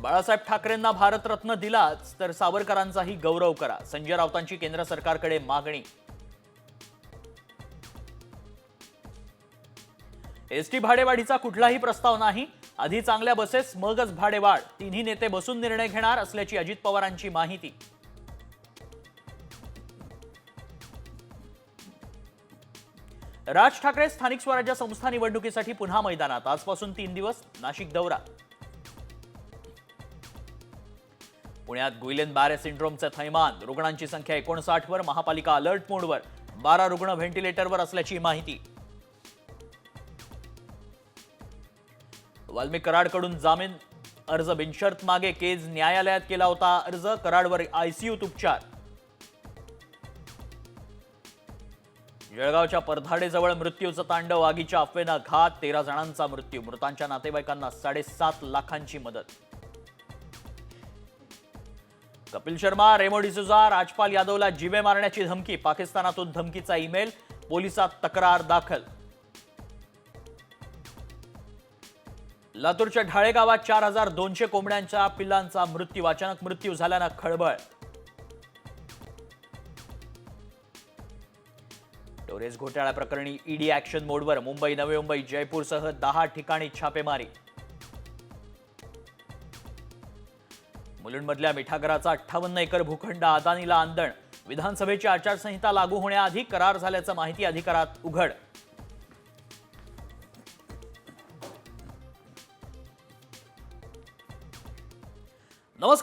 बाळासाहेब ठाकरेंना भारतरत्न दिलाच तर सावरकरांचाही गौरव करा. संजय राऊतांची केंद्र सरकारकडे मागणी. एसटी भाडेवाढीचा कुठलाही प्रस्ताव नाही. आधी चांगल्या बसेस मगच भाडेवाढ. तिन्ही नेते बसून निर्णय घेणार असल्याची अजित पवारांची माहिती. राज ठाकरे स्थानिक स्वराज्य संस्था निवडणुकीसाठी पुन्हा मैदानात. आजपासून तीन दिवस नाशिक दौरा. पुण्यात गुइलेन बारे सिंड्रोमचं थैमान. रुग्णांची संख्या एकोणसाठ वर महापालिका अलर्ट मोडवर. बारा रुग्ण व्हेंटिलेटरवर असल्याची माहिती. वाल्मिक कराडकडून जामीन अर्ज बिनशर्त मागे केज न्यायालयात केला होता अर्ज कराडवर आयसीयूत उपचार. जळगावच्या परधाडेजवळ मृत्यूचं तांडव आगीच्या अफवेनं घात तेरा जणांचा मृत्यू. मृतांच्या नातेवाईकांना साडेसात लाखांची मदत. कपिल शर्मा रेमो डिसुजा राजपाल यादवला जिवे मारण्याची धमकी पाकिस्तानातून धमकीचा ईमेल पोलिसात तक्रार दाखल. लातूरच्या ढाळे गावात चार हजार दोनशे कोंबड्यांच्या पिल्लांचा मृत्यू अचानक मृत्यू झाल्यानं खळबळ. टोरेस घोटाळ्याप्रकरणी ईडी ऍक्शन मोडवर मुंबई नवी मुंबई जयपूरसह दहा ठिकाणी छापेमारी. मुलुंडमधल्या मिठागराचा अठ्ठावन्न एकर भूखंड अदानीला आंदण. विधानसभेची आचारसंहिता लागू होण्याआधी करार झाल्याचं माहिती अधिकारात उघड.